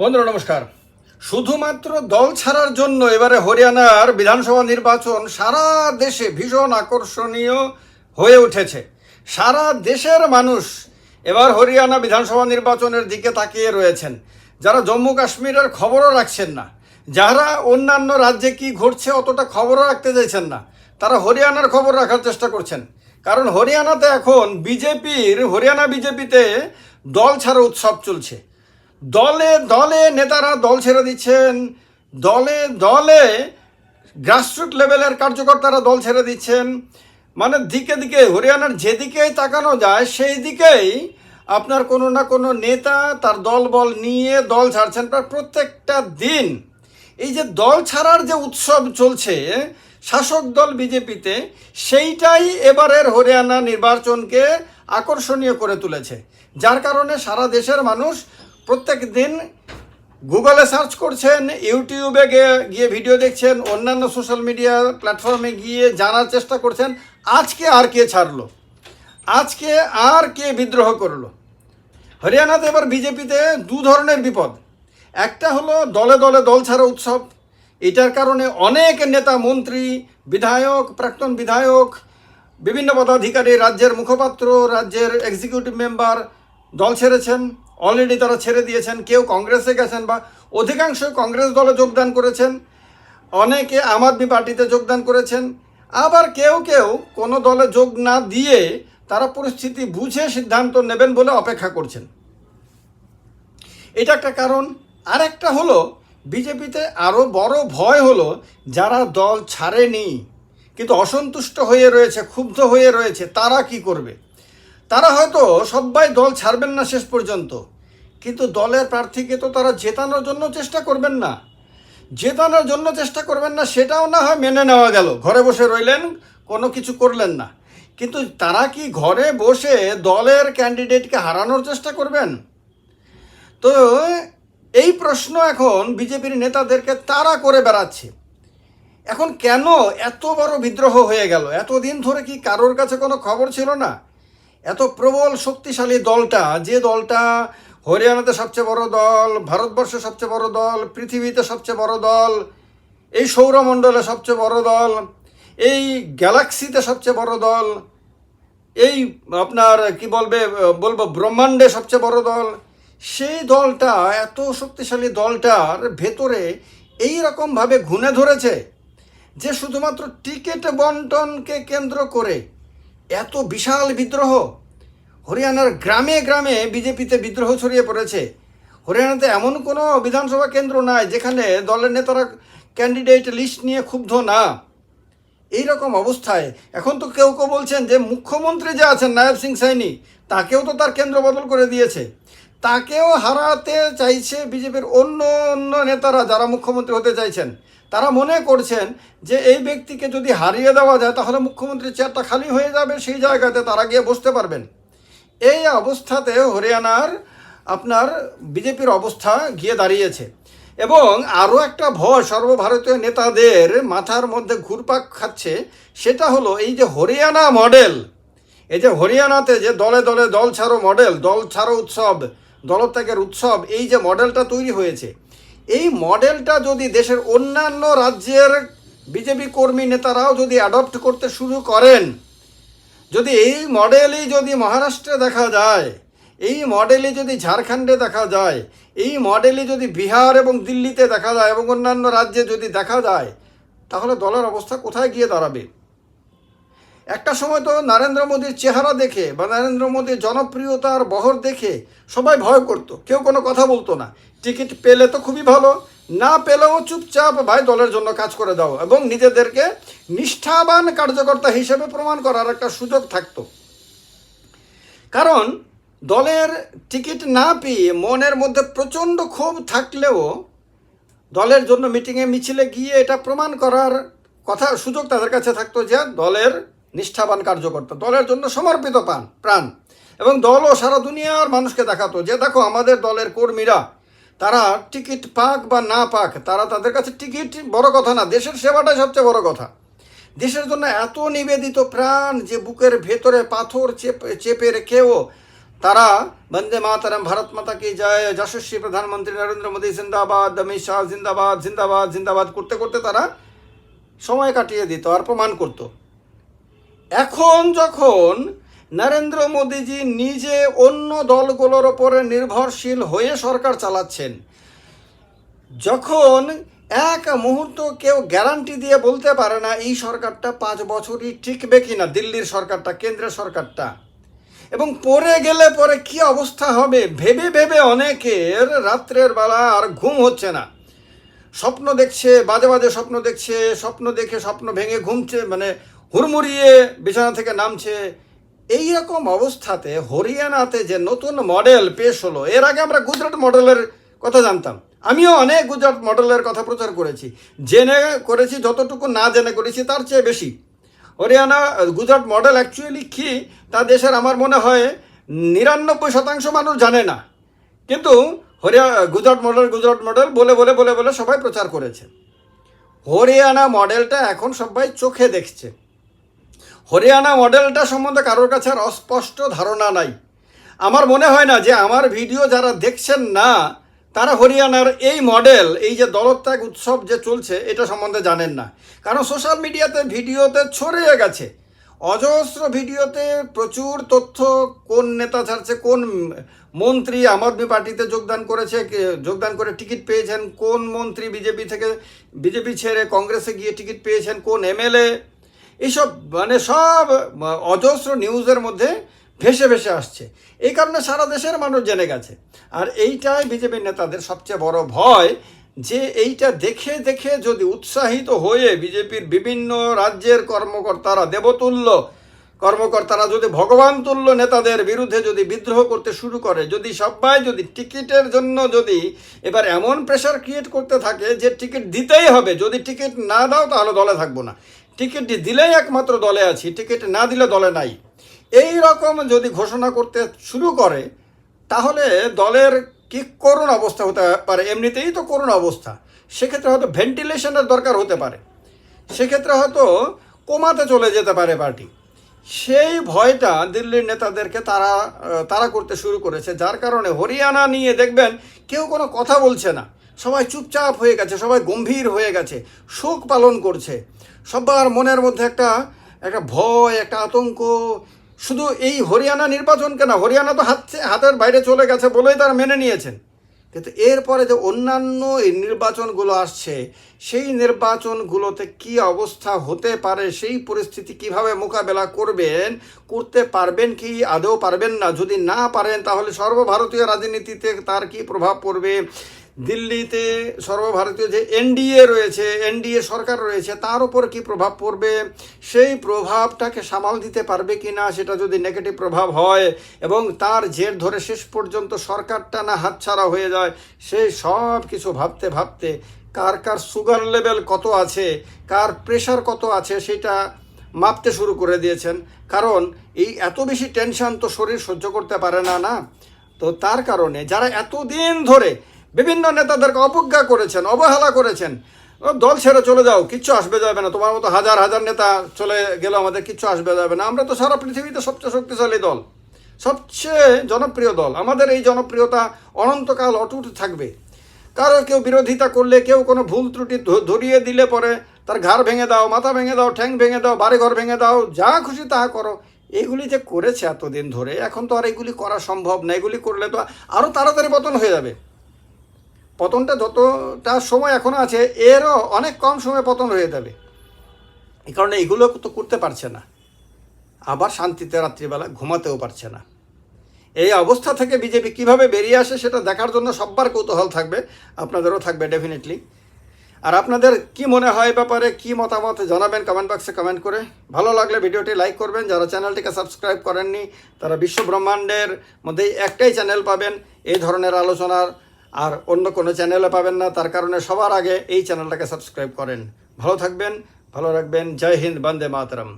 বন্ধুরা, নমস্কার। শুধুমাত্র দল ছাড়ার জন্য এবারে হরিয়ানার বিধানসভা নির্বাচন সারা দেশে ভীষণ আকর্ষণীয় হয়ে উঠেছে। সারা দেশের মানুষ এবার হরিয়ানা বিধানসভা নির্বাচনের দিকে তাকিয়ে রয়েছেন। যারা জম্মু কাশ্মীরের খবরও রাখছেন না, যারা অন্যান্য রাজ্যে কি ঘটছে অতটা খবরও রাখতে চাইছেন না, তারা হরিয়ানার খবর রাখার চেষ্টা করছেন। কারণ হরিয়ানাতে এখন বিজেপির, হরিয়ানা বিজেপিতে দল ছাড়া উৎসব চলছে। দলে দলে নেতারা দল ছেড়ে দিচ্ছেন। দলে দলে গ্রাসরুট লেভেলের কার্যকর্তারা দল ছেড়ে দিচ্ছেন। মানে দিকে দিকে, হরিয়ানার যেদিকেই তাকানো যায়, সেই দিকেই আপনার কোনো না কোনো নেতা তার দল বল নিয়ে দল ছাড়ছেন প্রায় প্রত্যেকটা দিন। এই যে দল ছাড়ার যে উৎসব চলছে, শাসক দল বিজেপিতে, সেইটাই এবারের হরিয়ানা নির্বাচনকে আকর্ষণীয় করে তুলেছে। যার কারণে সারা দেশের মানুষ প্রত্যেক দিন গুগলে সার্চ করছেন, ইউটিউবে গিয়ে ভিডিও দেখছেন, অন্যান্য সোশ্যাল মিডিয়া প্ল্যাটফর্মে গিয়ে জানার চেষ্টা করছেন, আজকে আর কে ছাড়লো? আজকে আর কে বিদ্রোহ করল? হরিয়ানাতে এবার বিজেপিতে দু ধরনের বিপদ। একটা হলো দলে দলে দল ছাড়া উৎসব। এটার কারণে অনেক নেতা মন্ত্রী, বিধায়ক, প্রাক্তন বিধায়ক, বিভিন্ন পদাধিকারী, রাজ্যের মুখপাত্র, রাজ্যের এক্সিকিউটিভ মেম্বার দল ছেড়েছেন। অলরেডি তারা ছেড়ে দিয়েছেন, কেউ কংগ্রেসে গেছেন বা অধিকাংশ কংগ্রেস দলে যোগদান করেছেন, অনেকে আম আদমি পার্টিতে যোগদান করেছেন, আবার কেউ কেউ কোনো দলে যোগ না দিয়ে তারা পরিস্থিতি বুঝে সিদ্ধান্ত নেবেন বলে অপেক্ষা করছেন। এটা একটা কারণ। আর একটা হলো, বিজেপিতে আরও বড় ভয় হলো যারা দল ছাড়েনি, কিন্তু অসন্তুষ্ট হয়ে রয়েছে, ক্ষুব্ধ হয়ে রয়েছে, তারা কি করবে? তারা হয়তো সবাই দল ছাড়বেন না শেষ পর্যন্ত। কিন্তু দলের প্রার্থীকে তো তারা জেতানোর জন্য চেষ্টা করবেন না। জেতানোর জন্য চেষ্টা করবেন না, সেটাও না হয় মেনে নেওয়া গেল। ঘরে বসে রইলেন, কোনো কিছু করলেন না। কিন্তু তারা কি ঘরে বসে দলের ক্যান্ডিডেটকে হারানোর চেষ্টা করবেন? তো এই প্রশ্ন এখন বিজেপির নেতাদেরকে তারা করে বেড়াচ্ছে। এখন কেন এত বড় বিদ্রোহ হয়ে গেল? এতদিন ধরে কি কারোর কাছে কোনো খবর ছিল না? এত প্রবল শক্তিশালী দলটা, যে দলটা হরিয়ানাতে সবচেয়ে বড় দল, ভারতবর্ষে সবচেয়ে বড় দল, পৃথিবীতে সবচেয়ে বড় দল, এই সৌরমণ্ডলে সবচেয়ে বড় দল, এই গ্যালাক্সিতে সবচেয়ে বড় দল, এই আপনার কি বলবে, বলব ব্রহ্মাণ্ডে সবচেয়ে বড় দল, সেই দলটা, এত শক্তিশালী দলটার ভেতরে এই রকমভাবে ঘুনে ধরেছে যে শুধুমাত্র টিকিট বন্টনকে কেন্দ্র করে এত বিশাল বিদ্রোহ। হরিয়ানার গ্রামে গ্রামে বিজেপিতে বিদ্রোহ ছড়িয়ে পড়েছে। হরিয়ানাতে এমন কোনো বিধানসভা কেন্দ্র নাই যেখানে দলের নেতারা ক্যান্ডিডেট লিস্ট নিয়ে ক্ষুব্ধ না। এই রকম অবস্থায় এখন তো কেউ কেউ বলছেন যে মুখ্যমন্ত্রী যে আছেন নায়ব সিং সাইনি, তাকেও তো তার কেন্দ্র বদল করে দিয়েছে। তাকেও হারাতে চাইছে বিজেপির অন্য অন্য নেতারা যারা মুখ্যমন্ত্রী হতে চাইছেন, তারা মনে করছেন যে এই ব্যক্তিকে যদি হারিয়ে দেওয়া যায়, তাহলে মুখ্যমন্ত্রীর চেয়ারটা খালি হয়ে যাবে, সেই জায়গাতে তারা গিয়ে বসতে পারবেন। এই অবস্থাতে হরিয়ানার আপনার বিজেপির অবস্থা গিয়ে দাঁড়িয়েছে। এবং আরও একটা ভয় সর্বভারতীয় নেতাদের মাথার মধ্যে ঘুরপাক খাচ্ছে, সেটা হলো এই যে হরিয়ানা মডেল। এই যে হরিয়ানাতে যে দলে দলে দল ছাড়ো মডেল, দল ছাড়ো উৎসব দলত্যাগের উৎসব, এই যে মডেলটা তৈরি হয়েছে, এই মডেলটা যদি দেশের অন্যান্য রাজ্যের বিজেপি কর্মী নেতারাও যদি অ্যাডপ্ট করতে শুরু করেন, যদি এই মডেলই যদি মহারাষ্ট্রে দেখা যায়, এই মডেলই যদি ঝাড়খণ্ডে দেখা যায়, এই মডেলই যদি বিহার এবং দিল্লিতে দেখা যায় এবং অন্যান্য রাজ্যে যদি দেখা যায়, তাহলে দলের অবস্থা কোথায় গিয়ে দাঁড়াবে? একটা সময় তো নরেন্দ্র মোদীর চেহারা দেখে বা নরেন্দ্র মোদীর জনপ্রিয়তার বহর দেখে সবাই ভয় করতো। কেউ কোনো কথা বলতো না। টিকিট পেলে তো খুবই ভালো, না পেলেও চুপচাপ ভাই দলের জন্য কাজ করে দাও এবং নিজেদেরকে নিষ্ঠাবান কার্যকর্তা হিসেবে প্রমাণ করার একটা সুযোগ থাকতো। কারণ দলের টিকিট না পেয়ে মনের মধ্যে প্রচণ্ড ক্ষোভ থাকলেও দলের জন্য মিটিংয়ে মিছিলে গিয়ে এটা প্রমাণ করার কথা, সুযোগ তাদের কাছে থাকতো যে দলের নিষ্ঠাবান কার্যকর্তা, দলের জন্য সমর্পিত পান প্রাণ। এবং দলও সারা দুনিয়ার মানুষকে দেখাতো যে, দেখো, আমাদের দলের কর্মীরা, তারা টিকিট পাক বা না পাক, তারা তাদের কাছে টিকিট বড় কথা না, দেশের সেবাটাই সবচেয়ে বড় কথা। দেশের জন্য এত নিবেদিত প্রাণ যে, বুকের ভেতরে পাথর চেপে চেপে রেখেও তারা বন্দে মাতারাম, ভারত মাতা কি জয়, যশস্বী প্রধানমন্ত্রী নরেন্দ্র মোদী, জিন্দাবাদ, অমিত শাহ, জিন্দাবাদ জিন্দাবাদ জিন্দাবাদ, করতে করতে তারা সময় কাটিয়ে দিত আর প্রমাণ করত। এখন যখন নরেন্দ্র মোদীজি নিজে অন্য দলগুলোর ওপরে নির্ভরশীল হয়ে সরকার চালাচ্ছেন, যখন এক মুহূর্ত কেউ গ্যারান্টি দিয়ে বলতে পারে না, এই সরকারটা পাঁচ বছরই টিকবে কিনা, দিল্লির সরকারটা, কেন্দ্রের সরকারটা? এবং পরে গেলে পরে কি অবস্থা হবে, ভেবে ভেবে অনেকের রাত্রের বেলা আর ঘুম হচ্ছে না। স্বপ্ন দেখছে, বাজে বাজে স্বপ্ন দেখছে, স্বপ্ন দেখে স্বপ্ন ভেঙে ঘুমছে মানে হুড়মুড়িয়ে বিছানা থেকে নামছে। এই রকম অবস্থাতে হরিয়ানাতে যে নতুন মডেল পেশ হলো, এর আগে আমরা গুজরাট মডেলের কথা জানতাম। আমিও অনেক গুজরাট মডেলের কথা প্রচার করেছি। জেনে করেছি, যতটুকু না জেনে করেছি, তার চেয়ে বেশি। হরিয়ানা, গুজরাট মডেল অ্যাকচুয়ালি কি, তা দেশের আমার মনে হয় নিরানব্বই শতাংশ মানুষ জানে না। কিন্তু হরিয়া, গুজরাট মডেল গুজরাট মডেল বলে বলে বলে বলে সবাই প্রচার করেছে। হরিয়ানা মডেলটা এখন সবাই চোখে দেখছে। হরিয়ানা মডেলটা সম্বন্ধে কারোর কাছে আর অস্পষ্ট ধারণা নাই। আমার মনে হয় না যে আমার ভিডিও যারা দেখছেন না, তারা হরিয়ানার এই মডেল, এই যে দলত্যাগ উৎসব যে চলছে, এটা সম্বন্ধে জানেন না। কারণ সোশ্যাল মিডিয়াতে ভিডিওতে ছড়িয়ে গেছে। অজস্র ভিডিওতে প্রচুর তথ্য, কোন নেতা ছাড়ছে, কোন মন্ত্রী আম আদমি পার্টিতে যোগদান করেছে যোগদান করে টিকিট পেয়েছেন, কোন মন্ত্রী বিজেপি থেকে, বিজেপি ছেড়ে কংগ্রেসে গিয়ে টিকিট পেয়েছেন, কোন এমএলএ এইসব মানে সব অজস্র নিউজের মধ্যে ভেসে ভেসে আসছে। এই কারণে সারা দেশের মানুষ জেনে গেছে। আর এইটাই বিজেপি নেতাদের সবচেয়ে বড় ভয় যে এইটা দেখে দেখে যদি উৎসাহিত হয়ে বিজেপির বিভিন্ন রাজ্যের কর্মকর্তারা দেবতুল্য, কর্মকর্তারা যদি ভগবান তুল্য নেতাদের বিরুদ্ধে যদি বিদ্রোহ করতে শুরু করে, যদি সবাই যদি টিকিটের জন্য যদি এবার এমন প্রেশার ক্রিয়েট করতে থাকে যে টিকিট দিতেই হবে, যদি টিকিট না দাও তাহলে দলে থাকব না। টিকিট দিলেই একমাত্র দলে আছি, টিকিট না দিলে দলে নাই। এই রকম যদি ঘোষণা করতে শুরু করে, তাহলে দলের কি করুণ অবস্থা হতে পারে? এমনিতেই তো করুণ অবস্থা। সেক্ষেত্রে হয়তো ভেন্টিলেশনের দরকার হতে পারে। সেক্ষেত্রে হয়তো কমাতে চলে যেতে পারে পার্টি। সেই ভয়টা দিল্লির নেতাদেরকে তারা তারা করতে শুরু করেছে। যার কারণে হরিয়ানা নিয়ে দেখবেন কেউ কোনো কথা বলছে না। সবাই চুপচাপ হয়ে গেছে, সবাই গম্ভীর হয়ে গেছে, শোক পালন করছে। সবার মনের মধ্যে একটা একটা ভয়, একটা আতঙ্ক। শুধু এই হরিয়ানা নির্বাচন কেন হরিয়ানা তো হাত, হাতের বাইরে চলে গেছে বলেই তারা মেনে নিয়েছেন। কিন্তু এরপরে যে অন্যান্য এই নির্বাচনগুলো আসছে, সেই নির্বাচনগুলোতে কি অবস্থা হতে পারে, সেই পরিস্থিতি কীভাবে মোকাবেলা করবেন, করতে পারবেন কি, আদৌ পারবেন না, যদি না পারেন তাহলে সর্বভারতীয় রাজনীতিতে তার কি প্রভাব পড়বে দিল্লিতে সর্বভারতীয় যে এনডিএ রয়েছে, এনডিএ সরকার রয়েছে, তার উপর কি প্রভাব পড়বে? সেই প্রভাবটাকে সামাল দিতে পারবে কি না সেটা যদি নেগেটিভ প্রভাব হয় এবং তার জের ধরে শেষ পর্যন্ত সরকারটা না হাতছাড়া হয়ে যায় সেই সব কিছু ভাবতে ভাবতে কার কার সুগার লেভেল কত আছে, কার প্রেশার কত আছে সেটা মাপতে শুরু করে দিয়েছেন। কারণ এই এত বেশি টেনশন তো শরীর সহ্য করতে পারে না না? তো তার কারণে যারা এতদিন ধরে বিভিন্ন নেতাদেরকে অবজ্ঞা করেছেন, অবহেলা করেছেন। দল ছেড়ে চলে যাও, কিচ্ছু আসবে যাবে না। তোমার মতো হাজার হাজার নেতা চলে গেল আমাদের কিচ্ছু আসবে যাবে না। আমরা তো সারা পৃথিবীতে সবচেয়ে শক্তিশালী দল, সবচেয়ে জনপ্রিয় দল। আমাদের এই জনপ্রিয়তা অনন্তকাল অটুট থাকবে। কারও কেউ বিরোধিতা করলে, কেউ কোনো ভুল ত্রুটি ধরিয়ে দিলে পরে তার ঘাড় ভেঙে দাও, মাথা ভেঙে দাও, ঠ্যাং ভেঙে দাও বাড়ি ঘর ভেঙে দাও, যা খুশি তা করো। এগুলি যে করেছে এতদিন ধরে, এখন তো আর এগুলি করা সম্ভব না। এগুলি করলে তো আরও তাড়াতাড়ি পতন হয়ে যাবে। পতনটা যতটা সময় এখনও আছে, এরও অনেক কম সময়ে পতন হয়ে যাবে। এই কারণে এগুলো তো করতে পারছে না। আবার শান্তিতে রাত্রিবেলা ঘুমাতেও পারছে না। এই অবস্থা থেকে বিজেপি কীভাবে বেরিয়ে আসে সেটা দেখার জন্য সব্বার কৌতূহল থাকবে, আপনাদেরও থাকবে ডেফিনেটলি আর আপনাদের কি মনে হয় ব্যাপারে, কি মতামত জানাবেন কমেন্ট বক্সে কমেন্ট করে। ভালো লাগলে ভিডিওটি লাইক করবেন, যারা চ্যানেলটিকে সাবস্ক্রাইব করেননি, তারা বিশ্ব ব্রহ্মাণ্ডের মধ্যে একটাই চ্যানেল পাবেন, এই ধরনের আলোচনার আর অন্য কোনো চ্যানেলে পাবেন না, তার কারণে সবার আগে এই চ্যানেলটাকে সাবস্ক্রাইব করেন। ভালো থাকবেন, ভালো রাখবেন। জয় হিন্দ, বন্দে মাতরম।